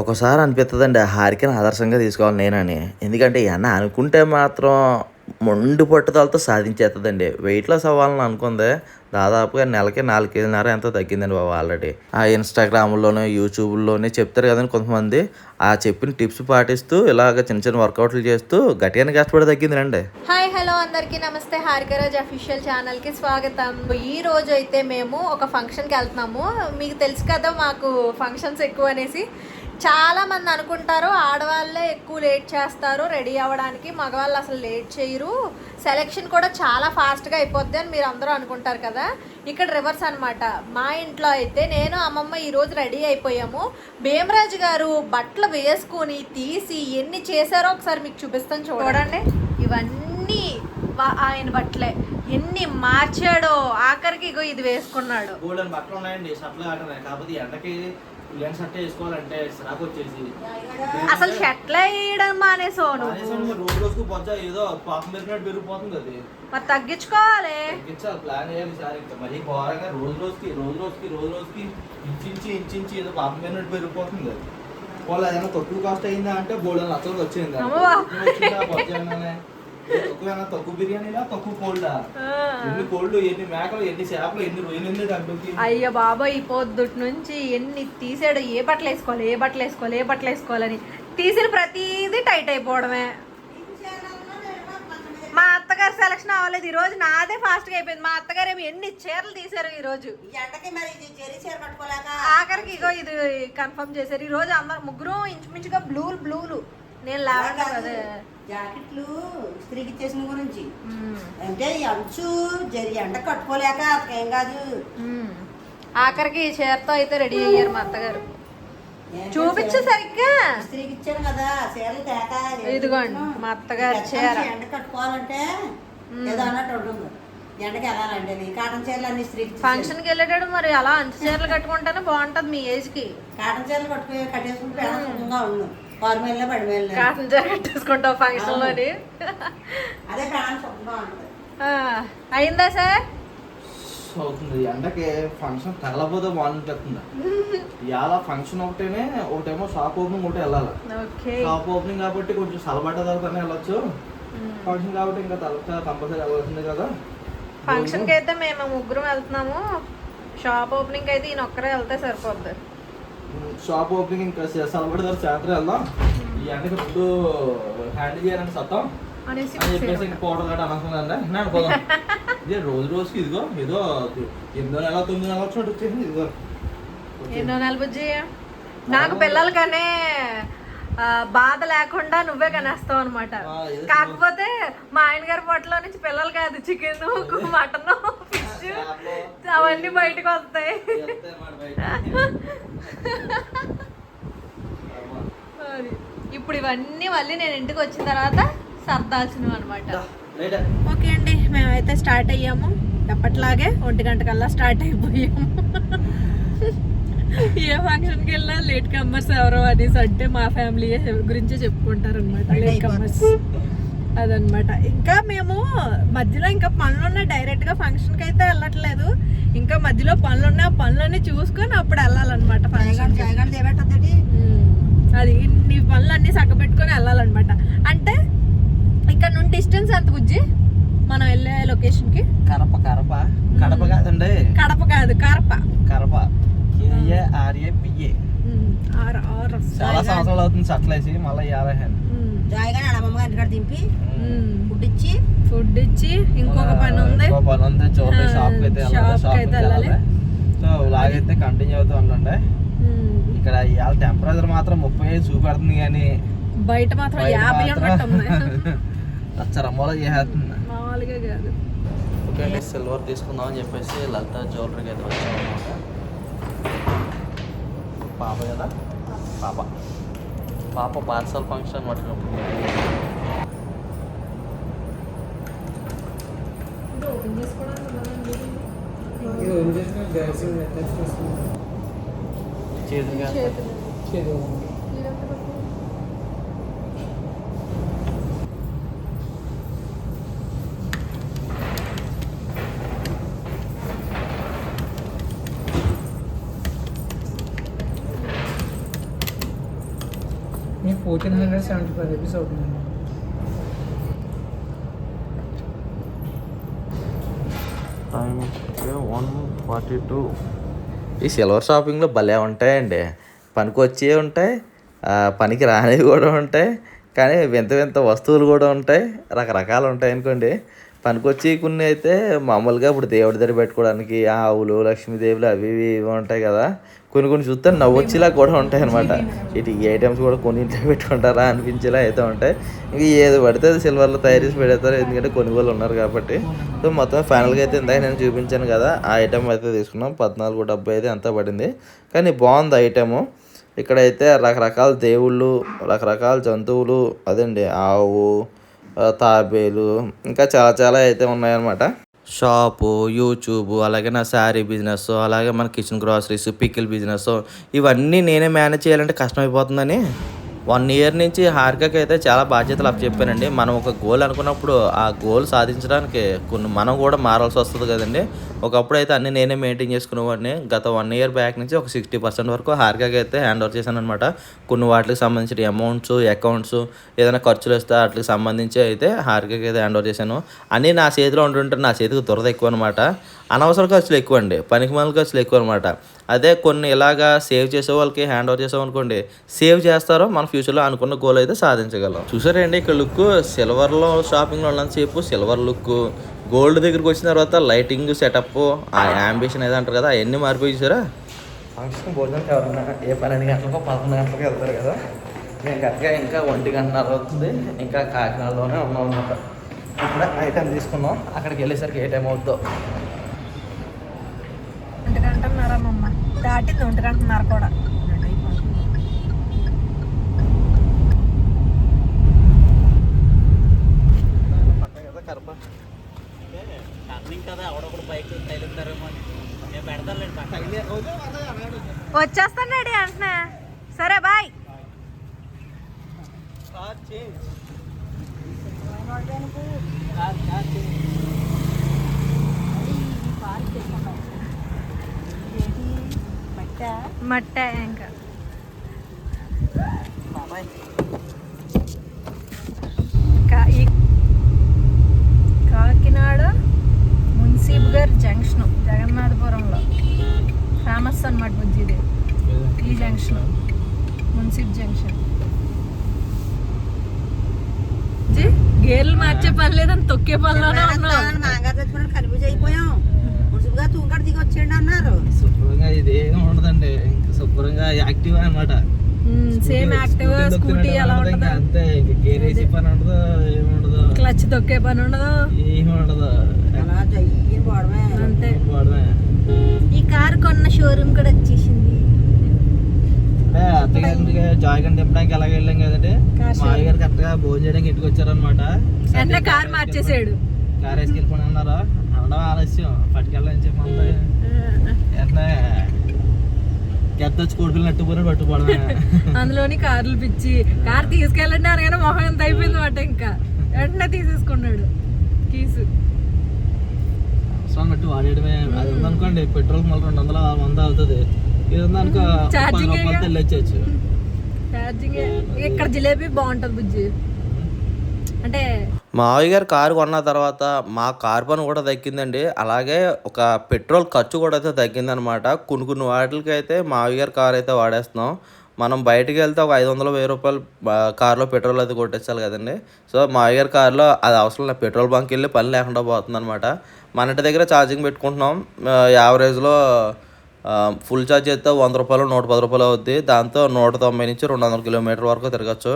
ఒకసారి అనిపిస్తుందండి ఆ హారికను ఆదర్శంగా తీసుకోవాలి నేనని. ఎందుకంటే అన్న అనుకుంటే మాత్రం మొండి పట్టుదలతో సాధించేస్తుందండి వెయిట్ లాస్ అవ్వాలని అనుకుంది. దాదాపుగా నెలకి నాలుగు కేజీన్నర ఎంతో తగ్గిందండి బాబు ఆల్రెడీ ఆ ఇన్స్టాగ్రామ్లోనే యూట్యూబ్లోనే చెప్తారు కదండి కొంతమంది. ఆ చెప్పిన టిప్స్ పాటిస్తూ ఇలాగ చిన్న చిన్న వర్కౌట్లు చేస్తూ గట్టిగానే కష్టపడి తగ్గిందండి హాయ్ హలో అందరికీ నమస్తే. హారికరాజ్ అఫీషియల్ ఛానల్కి స్వాగతం. ఈ రోజు అయితే మేము ఒక ఫంక్షన్కి వెళ్తున్నాము. మీకు తెలుసు కదా మాకు ఫంక్షన్స్ ఎక్కువ అనేసి. చాలా మంది అనుకుంటారు ఆడవాళ్ళే ఎక్కువ లేట్ చేస్తారు రెడీ అవ్వడానికి మగవాళ్ళు అసలు లేట్ చేయరు. సెలెక్షన్ కూడా చాలా ఫాస్ట్గా అయిపోద్ది అని మీరు అందరూ అనుకుంటారు కదా. ఇక్కడ రివర్స్ అన్నమాట. మా ఇంట్లో అయితే నేను అమ్మమ్మ ఈరోజు రెడీ అయిపోయాము. భీమరాజు గారు బట్టలు వేసుకొని తీసి ఎన్ని చేశారో ఒకసారి మీకు చూపిస్తాను చూడండి. ఇవన్నీ ఆయన బట్టలే. ఎన్ని మార్చాడో ఆఖరికి ఇగో ఇది వేసుకున్నాడు. వేసుకోవాలంటే వచ్చేసి. అసలు షర్ట్లే వేయడం మానేసోను రోజు రోజుకు బొజ్జ ఏదో పాపం పెరిగినట్టు పెరిగిపోతుంది అది. మరి తగ్గించుకోవాలి. తగ్గించాలి ప్లాన్ వేయాలి సార్ ఇంకా. మరీ ఘోరంగా రోజు రోజుకి రోజు రోజుకి రోజు రోజుకి ఇంచించి ఇంచించి ఏదో పాపం పెరిగినట్టు పెరిగిపోతుంది అది. వాళ్ళు ఏదైనా తక్కువ కాస్ట్ అయిందా అంటే బోల్డెన్ లక్షలకు వచ్చింది? తక్కువ బిర్యానీలా తక్కువ కోల్డా. ఎన్ని కోళ్ళు ఎన్ని మేకలు ఎన్ని చేపలు ఎన్ని రొయ్యలు ఎన్ని అయ్యో బాబాయ్ ఈ పొద్దుటి నుంచి ఎన్ని తీసాడు ఏ బట్టలు వేసుకోవాలి ఏ బట్టలు వేసుకోవాలి ఏ బట్టలు వేసుకోవాలని. తీసిన ప్రతిదీ టైట్ అయిపోవడమే. మా అత్తగారు సెలక్షన్ అవ్వలేదు ఈ రోజు నాదే ఫాస్ట్గా అయిపోయింది. మా అత్తగారు ఏమి ఎన్ని చీరలు తీసారు ఈ రోజు ఈ ఎండకి మరి ఇది చెరి చీర కట్టుకోలేక ఆఖరికి ఇగో ఇది కన్ఫర్మ్ చేశారు. ఈ రోజు అందరు ముగ్గురు ఇంచుమించుగా బ్లూలు బ్లూలు నేను లావెండర్ అదే. జాకెట్లు ఇస్త్రీకి ఇచ్చేసిన గురించి. అంటే అంచు జరి ఎండ కట్టుకోలేక అతకేం కాదు. ఆఖరికి ఈ చీరతో అయితే రెడీ అయ్యారు మా అత్తగారు. ఏం చూపించు? సరిగ్గా. ఇస్త్రీకి ఇచ్చాను కదా చీరలు తేక ఇదిగోండి, మా అత్తగారి చీర. ఎండ కట్టుకోవాలంటే ఏదో అన్నట్టు ఉంటుంది. ఎండకి వెళ్ళాలంటే నీ కాటన్ చీరలు అన్ని. ఫంక్షన్కి వెళ్ళేటప్పుడు మరి అలా అంచు చీరలు కట్టుకుంటేనే బాగుంటది మీ ఏజ్కి కాటన్ చీరలు కట్టుకుని కట్టేసుకుంటే ఉండు. కారు మీద పడి మీద కాటన్ చీర కట్టేసుకుంటావు ఫంక్షన్లోని అదే అయిందా సార్? అవుతుంది. ఎండకి ఫంక్షన్ తగలపోతే బాగుంటుంది. ఇవాళ ఫంక్షన్ ఒకటేనే ఒకటేమో షాప్ ఓపెనింగ్ ఒకటి వెళ్ళాలి. ఓకే. షాప్ ఓపెనింగ్ కాబట్టి కొంచెం సలబడ్డ తర్వాతనే వెళ్ళొచ్చు. ఫంక్షన్ కాబట్టి ఇంకా తలక కంపల్సరీ వెళ్ళాల్సిందే కదా. ఫంక్షన్కి అయితే మేము ముగ్గురం వెళ్తున్నాము. షాప్ ఓపెనింగ్ అయితే ఈయన ఒక్కరే వెళ్తే సరిపోద్ది. షాప్ ఓపెనింగ్ ఇంకా సలబడ్డ తర్వాత సాయంత్రం వెళ్దాం. ఈ ఎండకి ఫుడ్ హ్యాండిల్ చేయాలంటే సత్తం. అని చెప్పేసి ఇంక పౌడర్ గట్రా పోదాం ఇదే రోజు రోజుకి ఇదిగో ఏదో ఎనిమిదో నెల తొమ్మిది నెల వచ్చినట్టు వచ్చేసింది. ఇదిగో. ఎన్నో నెల బుజ్జి నాకు పిల్లలకనే బాధ లేకుండా నువ్వే కనేస్తావు అనమాట కాకపోతే మా ఆయన గారి పొట్టలో నుంచి పిల్లలు కాదు చికెన్ మటన్ ఫిష్ అవన్నీ బయటకు వస్తాయి. ఇప్పుడు ఇవన్నీ మళ్ళీ నేను ఇంటికి వచ్చిన తర్వాత సర్దాల్సినవి అనమాట. ఓకే అండి మేమైతే స్టార్ట్ అయ్యాము. ఎప్పట్లాగే ఒంటి గంట కల్లా స్టార్ట్ అయిపోయాము. ఏ ఫంక్షన్కి వెళ్ళినా లేట్ కమ్మర్స్ ఎవరో అనేసి అంటే మా ఫ్యామిలీ గురించే చెప్పుకుంటారు అనమాట లేట్ కమ్మర్స్ అదనమాట ఇంకా మేము మధ్యలో ఇంకా పనులు ఉన్నాయి డైరెక్ట్గా ఫంక్షన్కి అయితే వెళ్ళట్లేదు. ఇంకా మధ్యలో పనులు ఉన్నాయి ఆ పనులన్నీ చూసుకొని అప్పుడు వెళ్ళాలన్నమాట ఫంక్షన్ అది నీ పనులు అన్ని సగ్గబెట్టుకొని వెళ్ళాలన్నమాట. అంటే ఇక్కడ నుండి డిస్టెన్స్ ఎంత బుజ్జి? మనం వెళ్ళే లొకేషన్కి? కరప కరప కడప కాదండి. కడప కాదు కరప కరప కేఏ ఆర్ఏ ఆరు చాలా సంవత్సరాలు అవుతుంది సట్లేసి మళ్ళీ జాయిగా అమ్మమ్మ గారి దింపి. ఫుడ్ ఇచ్చి ఫుడ్ ఇచ్చి ఇంకొక పని ఉంది ఇంకో పని ఉంది చూడండి షాప్ అయితే షాప్ అయితే వెళ్ళాలి. సో లాగైతే కంటిన్యూ అవుతూ ఉండండి ఇక్కడ ఇవాళ టెంపరేచర్ మాత్రం ముప్పై ఐదు చూపెడుతుంది కానీ బయట మాత్రం యాభై రమ్మలో చేసేస్తుంది మామూలుగా కాదు ఓకే అండి సిల్వర్ తీసుకుందాం అని చెప్పేసి లలిత జ్యువెలరీకి అయితే వచ్చామన్నమాట పాప కదా? పాప. పాప బార్సల్ ఫంక్షన్ పట్టుకున్నప్పుడు చేతిగా చేతులు. హండ్రెడ్ సెవెంటీ ఫైవ్ రూపీస్ అవుతుందండి టైం వన్ ఫార్టీ టూ ఈ సిల్వర్ షాపింగ్లో భలే ఉంటాయండి. పనికి వచ్చే ఉంటాయి ఆ, పనికి రానివి కూడా ఉంటాయి కానీ వింత వింత వస్తువులు కూడా ఉంటాయి రకరకాలు ఉంటాయి అనుకోండి. పనికొచ్చి కొన్ని అయితే మామూలుగా ఇప్పుడు దేవుడి దగ్గర పెట్టుకోవడానికి ఆవులు లక్ష్మీదేవులు అవి ఇవి ఇవి ఉంటాయి కదా. కొన్ని కొన్ని చూస్తే నవ్వొచ్చేలా కూడా ఉంటాయి అనమాట ఇటు ఈ ఐటమ్స్ కూడా కొన్ని ఇంట్లో పెట్టుకుంటారా అనిపించేలా అయితే ఉంటాయి. ఇంకా ఏది పడితే అది సిల్వర్లో తయారు చేసి పెడతారు. ఎందుకంటే కొనుగోలు ఉన్నారు కాబట్టి. సో మొత్తం ఫైనల్గా అయితే ఇందాక నేను చూపించాను కదా ఆ ఐటమ్ అయితే తీసుకున్నాం. పద్నాలుగు డెబ్బై అయితే ఎంత పడింది. కానీ బాగుంది ఐటము ఇక్కడైతే రకరకాల దేవుళ్ళు రకరకాల జంతువులు అదండి ఆవు తాబేలు ఇంకా చాలా చాలా అయితే ఉన్నాయన్నమాట. షాపు యూట్యూబ్ అలాగే నా శారీ బిజినెస్ అలాగే మన కిచెన్ గ్రాసరీస్ పికిల్ బిజినెస్ ఇవన్నీ నేనే మేనేజ్ చేయాలంటే కష్టమైపోతుందని. వన్ ఇయర్ నుంచి హారికకి అయితే చాలా బాధ్యతలు అప్పచెప్పానండి మనం ఒక గోల్ అనుకున్నప్పుడు ఆ గోల్ సాధించడానికి కొన్ని మనం కూడా మారాల్సి వస్తుంది కదండి. ఒకప్పుడు అయితే అన్ని నేనే మెయింటైన్ చేసుకునేవాడిని. గత వన్ ఇయర్ బ్యాక్ నుంచి ఒక సిక్స్టీ పర్సెంట్ వరకు హారికకి అయితే హ్యాండ్ ఓవర్ చేశాను అనమాట కొన్ని వాటికి సంబంధించిన అమౌంట్స్ అకౌంట్స్ ఏదైనా ఖర్చులు వస్తే వాటికి సంబంధించి అయితే హారికకి అయితే హ్యాండ్ ఓవర్ చేశాను. అన్నీ నా చేతిలో ఉంటుంటే నా చేతికి దురద ఎక్కువ అనమాట అనవసర ఖర్చులు ఎక్కువ అండి పనికి మాల ఖర్చులు ఎక్కువ అనమాట అదే కొన్ని ఇలాగా సేవ్ చేసే వాళ్ళకి హ్యాండ్ ఓవర్ చేసాం అనుకోండి సేవ్ చేస్తారో మన ఫ్యూచర్లో అనుకున్న గోల్ అయితే సాధించగలం. చూసారండి ఇక్కడ లుక్ సిల్వర్లో షాపింగ్లో ఉన్నంతసేపు సిల్వర్ లుక్ గోల్డ్ దగ్గరికి వచ్చిన తర్వాత లైటింగ్ సెటప్ ఆ యాంబిషన్ ఏదో అంటారు కదా అవన్నీ మారిపోయి చూసారా? ఫంక్షన్ భోజనం ఎవరన్నా ఏ పన్నెండు గంటలకో పదకొండు గంటలకు వెళ్తారు కదా. నేను కరెక్ట్గా ఇంకా ఒంటి గంటన్నర అవుతుంది ఇంకా కాకినాడలోనే ఉన్నాం అనమాట ఇప్పుడు ఐటెం తీసుకున్నాం అక్కడికి వెళ్ళేసరికి ఏ టైం అవుతుందో ఒంటి గంటన్నర మమ్మ దాటింది ఒంటి గంటన్నర కూడా వచ్చేస్తాను రెడీ అంటున్నా సరే బాయ్ మట్ట ఇంకా. కాకినాడ మున్సిపల్ జంక్షన్ జగన్నాథపురంలో. ఫేమస్ అనమాట బుజ్జి ఇది ఈ జంక్షన్. మున్సిప్ జంక్షన్. జీ గేర్లు మార్చే పని లేదని తొక్కే పనిలోనే ఉన్నాం కనిపించి అయిపోయాం. మున్సిపల్గా తూంకాడ దిగి వచ్చేయండి అన్నారు. శుభ్రంగా ఇది ఏమి ఉండదండి. ఇంకా శుభ్రంగా యాక్టివ్ అనమాట సేమ్ యాక్టివ్ స్కూటీ ఎలా ఉంటుందో? అంతే ఇంక గేర్ వేసి పని ఉండదు ఏమి ఉండదు. క్లచ్ తొక్కే పని ఉండదు? ఏమి ఉండదు. అలా పోవడమే అంతే. వాడమే ఈ కార్ కొన్న షోరూమ్ కూడా వచ్చేసింది. అత్తగారికి జాయ్ గంట తిప్పడానికి ఎలాగ వెళ్ళాం కదండి. కార్ మా గారు కరెక్ట్గా భోజనం చేయడానికి ఇంటికి వచ్చారనమాట కార్ మార్చేసాడు. కార్ వేసుకెళ్ళిపోయి అన్నారు? అనడం ఆలస్యం. పట్టుకెళ్ళని చెప్పి అంతా వెంటనే గెద్దొచ్చి కోడిపిల్లని అట్టుపోయి పట్టుకోవడమే. అందులోని కార్లు పిచ్చి. కార్ తీసుకెళ్ళండి అనగానే మొహం ఎంత అయిపోయింది మాట ఇంకా. వెంటనే తీసేసుకున్నాడు. కీసు. అవసరం బట్టి వాడేయడమే. అది ఉందనుకోండి పెట్రోల్ మళ్ళీ రెండు వందల వంద అవుతుంది. ఇది ఉందనుకో పది వెళ్ళొచ్చు ఛార్జింగ్ ఇక్కడ జిలేబీ బాగుంటుంది బుజ్జి. అంటే మావయ్య గారు కారు కొన్న తర్వాత మా కార్ పని కూడా తగ్గిందండి. అలాగే ఒక పెట్రోల్ ఖర్చు కూడా అయితే తగ్గిందనమాట. కొన్ని కొన్ని వాటికి అయితే మావయ్య గారు కార్ అయితే వాడేస్తున్నాం. మనం బయటికి వెళ్తే ఒక ఐదు వందలు వెయ్యి రూపాయలు కారులో పెట్రోల్ అది కొట్టించాలి కదండి. సో మావయ్య గారి కారులో అది అవసరం లేదు. పెట్రోల్ బంక్ వెళ్ళి పని లేకుండా పోతుంది అనమాట మన ఇంటి దగ్గర ఛార్జింగ్ పెట్టుకుంటున్నాం. యావరేజ్లో ఫుల్ ఛార్జ్ అయితే వంద రూపాయలు నూట పది రూపాయలు అవుద్ది. దాంతో నూట తొంభై నుంచి రెండు వందల కిలోమీటర్ వరకు తిరగచ్చు.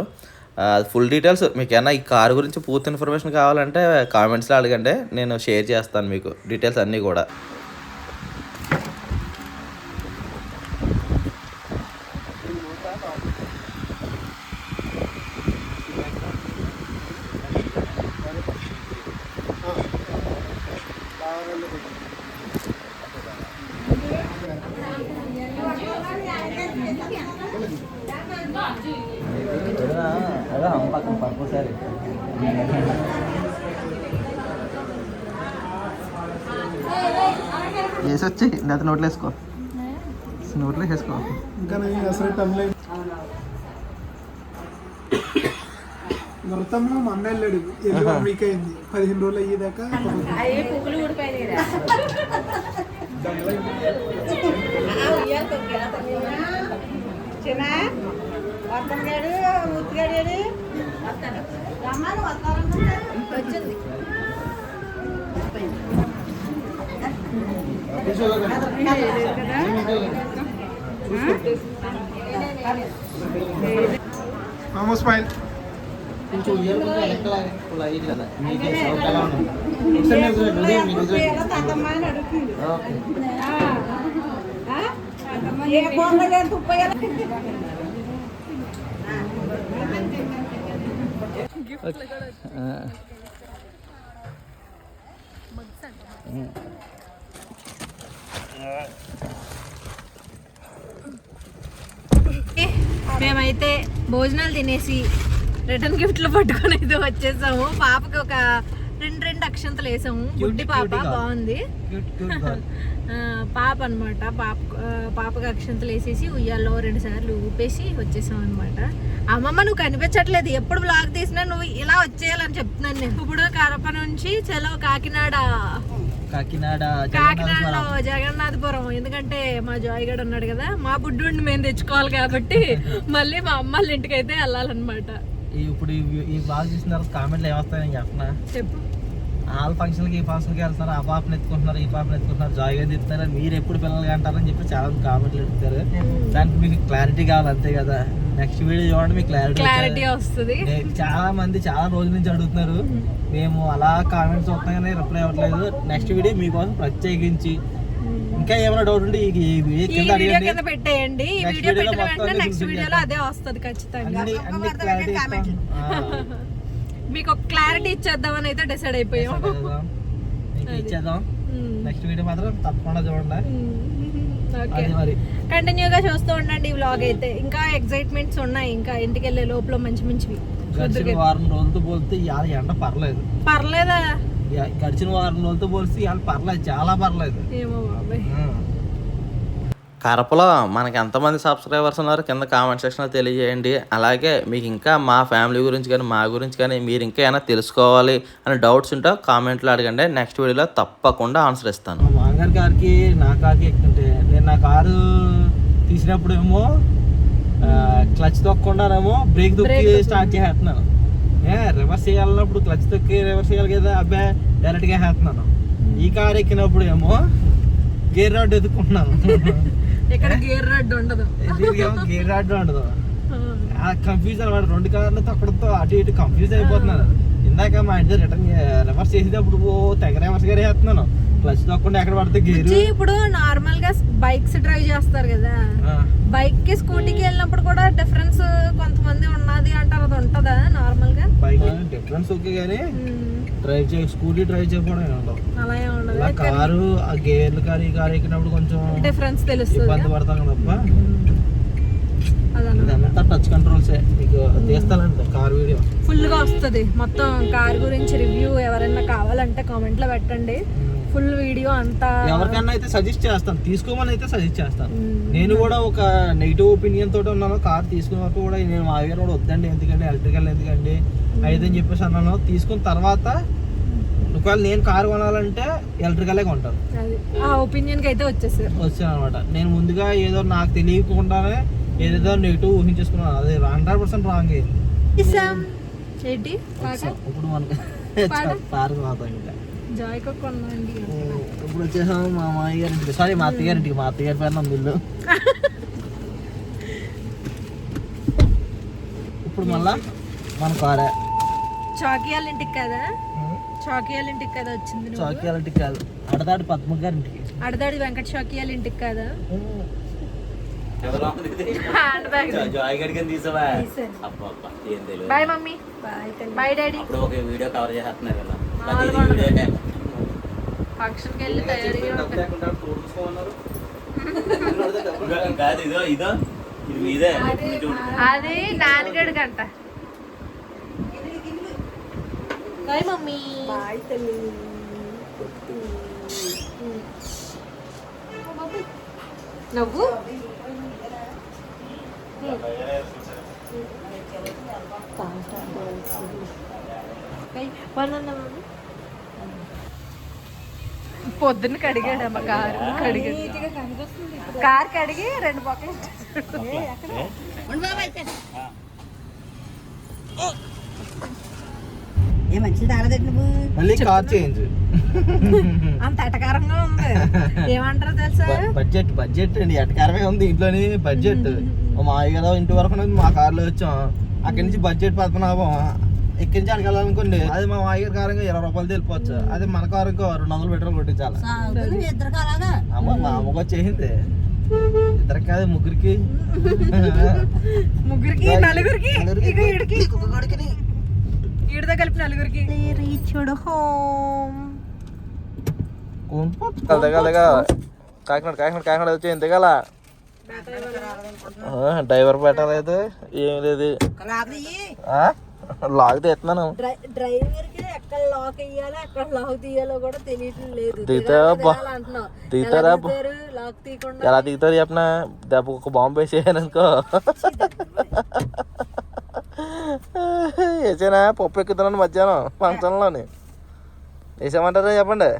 ఫుల్ డీటెయిల్స్ మీకు ఏమైనా ఈ కార్ గురించి పూర్తి ఇన్ఫర్మేషన్ కావాలంటే కామెంట్స్లో అడగండి. నేను షేర్ చేస్తాను మీకు డీటెయిల్స్ అన్నీ కూడా. వేసి వచ్చి లేకపోతే నోట్లో వేసుకో నోట్లో వేసుకో ఇంకా నేను అసలు టైం లేదు వ్రతము మొన్న వెళ్ళాడు వెళ్ళి వన్ వీక్ అయింది పదిహేను రోజులు అయ్యేదాకా చిన్న ఉత్తిగాడు వచ్చింది మామూ స్మైల్ కొంచెం ఉయ్యాల వెనకాల లైట్ కదా మీకే సౌకర్యంగా ఉంది ఒకసారి మీరు చూడండి, ఉదయం మీరు చూడండి. తాతమ్మని అడుగుతుంది ఓకే. ఏ బొమ్మగా తుప్పయ్యాలి మేమైతే భోజనాలు తినేసి రిటర్న్ గిఫ్ట్లు పట్టుకొని అయితే వచ్చేసాము. పాపకి ఒక రెండు రెండు అక్షంతలు వేసాము. గుడ్డి పాప. బాగుంది. పాప అనమాట పాప పాపకి అక్షంతలు వేసేసి ఉయ్యాల్లో రెండు సార్లు ఊపేసి వచ్చేసాం అనమాట అమ్మమ్మ నువ్వు కనిపించట్లేదు. ఎప్పుడు బ్లాగ్ తీసినా నువ్వు ఇలా వచ్చేయాలని చెప్తున్నాను నేను. ఇప్పుడు కడప నుంచి చలో కాకినాడ. కాకినాడ కాకినాడలో జగన్నాథపురం. ఎందుకంటే మా జాయ్ గడు ఉన్నాడు కదా మా బుడ్డుండి మేము తెచ్చుకోవాలి కాబట్టి మళ్ళీ మా అమ్మాళ్ళ ఇంటికి అయితే వెళ్ళాలన్నమాట. ఇప్పుడు ఈ- ఈ బాగా చూసిన తర్వాత కామెంట్లు ఏమొస్తాయని చెప్పనా? చెప్పు. వాళ్ళ ఫంక్షన్కి ఈ ఫంక్షన్కి వెళ్తున్నారు ఆ పాపని ఎత్తుకుంటున్నారు ఈ పాపని ఎత్తుకుంటున్నారు జాయిగా ఎత్తుతున్నారు మీరు ఎప్పుడు పిల్లలు అంటారని చెప్పి చాలా మంది కామెంట్లు ఎత్తుతారు. దానికి మీకు క్లారిటీ కావాలి అంతే కదా. నెక్స్ట్ వీడియో చూడండి మీకు క్లారిటీ క్లారిటీ వస్తుంది. చాలా మంది చాలా రోజుల నుంచి అడుగుతున్నారు. మేము అలా కామెంట్స్ వస్తాం కానీ రిప్లై అవ్వట్లేదు నెక్స్ట్ వీడియో మీకోసం ప్రత్యేకించి. ఇంకా ఏమైనా డౌట్ ఉంటే ఈ కింద అడగండి. పెట్టేయండి. ఈ వీడియో పెట్టిన వెంటనే నెక్స్ట్. వీడియోలో అదే వస్తుంది ఖచ్చితంగా. అన్ని క్లారిటీ మీకు ఒక క్లారిటీ ఇచ్చేద్దామని అయితే డిసైడ్ అయిపోయాం. ఇచ్చేద్దాం. నెక్స్ట్ వీడియో మాత్రం తప్పకుండా చూడండి. ఓకే మరి. కంటిన్యూగా చూస్తూ ఉండండి ఈ వ్లాగ్ అయితే. ఇంకా ఎక్సైట్మెంట్స్ ఉన్నాయి. ఇంకా ఇంటికి వెళ్ళే లోపల మంచి మంచివి. గడిచిన వారం రోజులతో పోలిస్తే ఇవాళ ఎండ పర్లేదు. పర్లేదా? గడిచిన వారం రోజులతో పోలిస్తే ఇవాళ పర్లేదు. చాలా పర్లేదు. ఏమో బాబాయ్. కరపలో మనకి ఎంతమంది సబ్స్క్రైబర్స్ ఉన్నారు కింద కామెంట్ సెక్షన్లో తెలియజేయండి. అలాగే మీకు ఇంకా మా ఫ్యామిలీ గురించి కానీ మా గురించి కానీ మీరు ఇంకా ఏమైనా తెలుసుకోవాలి అని డౌట్స్ ఉంటే కామెంట్లో అడగండి. నెక్స్ట్ వీడియోలో తప్పకుండా ఆన్సర్ ఇస్తాను. మా మామగారి కార్కి నా కార్కి ఎక్కుంటే నేను నా కారు తీసినప్పుడు ఏమో క్లచ్ తొక్కకుండానేమో బ్రేక్ తొక్కు. స్టార్ట్ చేస్తున్నాను ఏ రివర్స్ చేయాలన్నప్పుడు క్లచ్ తొక్కి రివర్స్ చేయాలి కదా అబ్బాయి డైరెక్ట్గా వేస్తున్నాను ఈ కార్ ఎక్కినప్పుడు ఏమో గేర్ రాడ్ ఎదుర్కొంటున్నాను ఇక్కడ గేర్ రెడ్ ఉండదు. గేర్ రాడ్ ఉండదు. కన్ఫ్యూజ్ అనమాట. రెండు కార్లు తొక్కడంతో అటు ఇటు కన్ఫ్యూజ్ అయిపోతున్నాను. ఇందాక మా ఇంటి రిటర్న్ రివర్స్ చేసేటప్పుడు ఓ తెగ రివర్స్ గారు వేస్తున్నాను క్లచ్ తొక్కకుండా ఎక్కడ పడితే గేరు. ఇప్పుడు నార్మల్గా బైక్స్ డ్రైవ్ చేస్తారు కదా. బైక్కి స్కూటీకి వెళ్ళినప్పుడు కూడా డిఫరెన్స్ కొంతమంది ఉన్నది అంటారు అది ఉంటదా నార్మల్గా డిఫరెన్స్ ఓకే కానీ డ్రైవ్ చే స్కూటీ డ్రైవ్ చేయకపోవడం ఉండవు అలా కారు ఆ గేర్లు కారు ఈ కారు ఎక్కినప్పుడు కొంచెం డిఫరెన్స్ తెలుస్తుంది ఇబ్బంది పడతాం తప్ప ఇదంతా టచ్ కంట్రోల్సే మీకు తీస్తానండి కార్ వీడియో ఫుల్గా వస్తుంది మొత్తం కార్ గురించి రివ్యూ ఎవరైనా కావాలంటే కామెంట్లో పెట్టండి ఫుల్ వీడియో అంతా. ఎవరికైనా అయితే సజెస్ట్ చేస్తాను. తీసుకోమని అయితే సజెస్ట్ చేస్తాను. నేను కూడా ఒక నెగిటివ్ ఒపీనియన్ తోటి ఉన్నాను. కార్ తీసుకున్న వరకు కూడా నేను మా దగ్గర కూడా వద్దండి. ఎందుకంటే ఎలక్ట్రికల్ ఎందుకండి? అయిదని చెప్పేసి అన్నాను. తీసుకున్న తర్వాత ఒకవేళ నేను కారు కొనాలంటే ఎలక్ట్రికలే కొంటాను. ఆ ఒపీనియన్ అయితే వచ్చేసారు. వచ్చాను అనమాట. నేను ముందుగా ఏదో నాకు తెలియకుండానే ఏదేదో నెగిటివ్ ఊహించేసుకున్నాను. అది హండ్రెడ్ పర్సెంట్ రాంగ్ అయింది ఇప్పుడు మనకు పాడు. కారు మాత్రం ఇంకా. ఇప్పుడు వచ్చేసాము మా మామయ్య గారి ఇంటికి. సారీ మా అత్తయ్య గారి ఇంటికి. మా అత్తయ్య గారి పేరు ఇల్లు ఇప్పుడు మళ్ళా మన కారే. చాకియాల ఇంటికి కదా? చాకియాల ఇంటికి కదా వచ్చింది నువ్వు? చౌకీ గారి ఇంటికి. కాదు? అడదాడి. పద్మ గారి ఇంటికి అడదాడి వెంకట చాకియాల ఇంటికి కదా బాయ్ మమ్మీ. బాయ్ డాడీ ఒక వీడియో కవర్ చేస్తున్నారు కదా. ఫంక్షన్కి వెళ్ళి తయారీగా అది నాన్నగడి గంట బాయ్ మమ్మీ. బాయ్ తల్లి. నవ్వు? పొద్దున్న కడిగాడు అమ్మ కారు కడిగాడు. కార్ కడిగి రెండు పక్కలు ఏ మంచిది తాగలేదు నువ్వు? మళ్ళీ కార్ చేంజ్. అంత ఎటకారంగా ఉంది. ఏమంటారు తెలుసా? బడ్జెట్ బడ్జెట్ అండి. ఎటకారమే ఉంది ఇంట్లోని బడ్జెట్. మా మాయ కదా ఇంటి వరకు మా కార్లో వచ్చాం. అక్కడి నుంచి బడ్జెట్ పద్మనాభం ఇక్కడి నుంచి అక్కడికి వెళ్ళాలనుకోండి అది మా మాయ కారంగా ఇరవై రూపాయలు తెలిపోవచ్చు అదే మన కారు రెండు వందలు పెట్రోల్ కొట్టించాలి. అమ్మ మా అమ్మకు వచ్చేసింది ఇద్దరికి కాదు ముగ్గురికి. ముగ్గురికి నలుగురికి. ఈడితో కలిపి నలుగురికి. Reached home. దిగాలిగా కాకినాడ కాకినాడ కాకినాడ వచ్చి దిగాల? డ్రైవర్ పెట్టలేదు. ఏం లేదు. ఆ? లాగితే ఎత్తున్నాను డ్రైవర్కి ఎక్కడ లాక్ ఎక్కడ లాక్ తీయాలో కూడా తెలియటం లేదు. దిగుతారా లాక్ తీయకుండా ఎలా దిగుతారు చెప్పనా? దెబ్బ ఒక బాంబు వేసేయను అనుకో వేసానా? పప్పు ఎక్కుతున్నాను మధ్యాహ్నం ఫంక్షన్లోని వేసామంటారా చెప్పండి?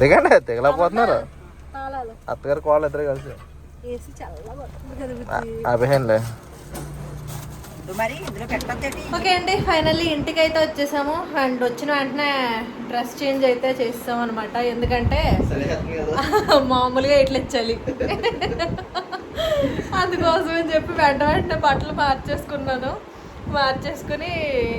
దిగండి దిగలేకపోతున్నారు. అత్తగారు కోళ్ళు ఇద్దరు కలిసి. అభిహేన్లే ఓకే అండి ఫైనల్లీ ఇంటికి అయితే వచ్చేసాము. అండ్ వచ్చిన వెంటనే డ్రెస్ చేంజ్ అయితే చేస్తాం అనమాట ఎందుకంటే మామూలుగా ఇట్లా చలి. అందుకోసం అని చెప్పి వెంట వెంటనే బట్టలు మార్చేసుకున్నాను. మార్చేసుకుని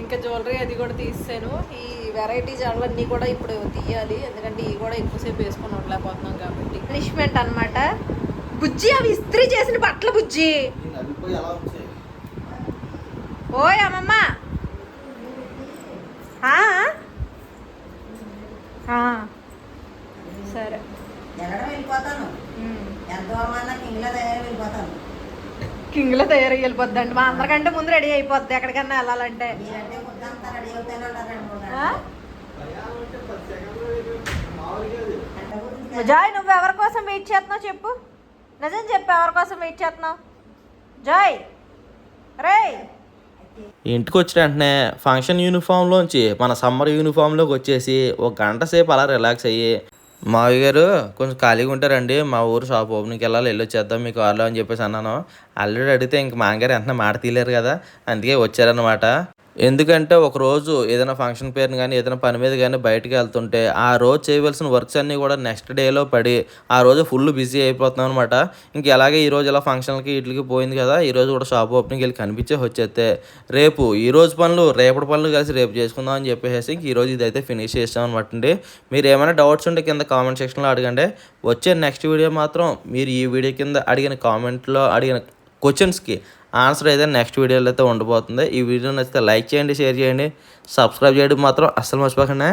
ఇంకా జ్యువెలరీ అది కూడా తీసాను ఈ వెరైటీస్ అవన్నీ కూడా ఇప్పుడు తీయాలి. ఎందుకంటే ఇవి కూడా ఎక్కువసేపు వేసుకొని ఉండలేకపోతున్నాం కాబట్టి. పనిష్మెంట్ అనమాట బుజ్జి అవి ఇస్త్రీ చేసిన బట్టలు బుజ్జి. ఓయ్ అమ్మమ్మ. సరే. కింగ్లో తయారు వెళ్ళిపోతాను. కింగ్లో తయారై వెళ్ళిపోద్దండి. మా అందరికంటే ముందు రెడీ అయిపోద్ది ఎక్కడికన్నా వెళ్ళాలంటే. జాయ్ నువ్వు ఎవరి కోసం వెయిట్ చేస్తున్నావు చెప్పు. నిజం చెప్పు ఎవరి కోసం వెయిట్ చేస్తున్నావు? జాయ్! రే ఇంటికి వచ్చిన వెంటనే ఫంక్షన్ యూనిఫామ్లోంచి మన సమ్మర్ యూనిఫామ్లోకి వచ్చేసి ఒక గంట సేపు అలా రిలాక్స్ అయ్యి మావి గారు కొంచెం ఖాళీగా ఉంటారండి మా ఊరు షాప్ ఓపెనింగ్కి వెళ్ళాలి వెళ్ళి వచ్చేద్దాం మీ కార్లో అని చెప్పేసి అన్నాను. ఆల్రెడీ అడిగితే ఇంక మామగారు వెంటనే మాట తీయలేరు కదా అందుకే వచ్చారనమాట ఎందుకంటే ఒక రోజు ఏదైనా ఫంక్షన్ పేరుని కానీ ఏదైనా పని మీద కానీ బయటకు వెళ్తుంటే ఆ రోజు చేయవలసిన వర్క్స్ అన్నీ కూడా నెక్స్ట్ డేలో పడి ఆ రోజు ఫుల్ బిజీ అయిపోతున్నాం అనమాట ఇంక అలాగే ఈరోజు ఇలా ఫంక్షన్లకి వీటికి పోయింది కదా ఈరోజు కూడా షాప్ ఓపెనింగ్ వెళ్ళి కనిపించే వచ్చేస్తే రేపు ఈరోజు పనులు రేపటి పనులు కలిసి రేపు చేసుకుందాం అని చెప్పేసి ఇంక ఈరోజు ఇదైతే ఫినిష్ చేస్తాం అనమాట అండి. మీరు ఏమైనా డౌట్స్ ఉంటే కింద కామెంట్ సెక్షన్లో అడగండి. వచ్చే నెక్స్ట్ వీడియో మాత్రం మీరు ఈ వీడియో కింద అడిగిన కామెంట్లో అడిగిన క్వశ్చన్స్కి ఆన్సర్ అయితే నెక్స్ట్ వీడియోలో అయితే ఉండబోతుంది ఈ వీడియో నచ్చితే లైక్ చేయండి షేర్ చేయండి. సబ్స్క్రైబ్ చేయడం మాత్రం అస్సలు మర్చిపోకండి.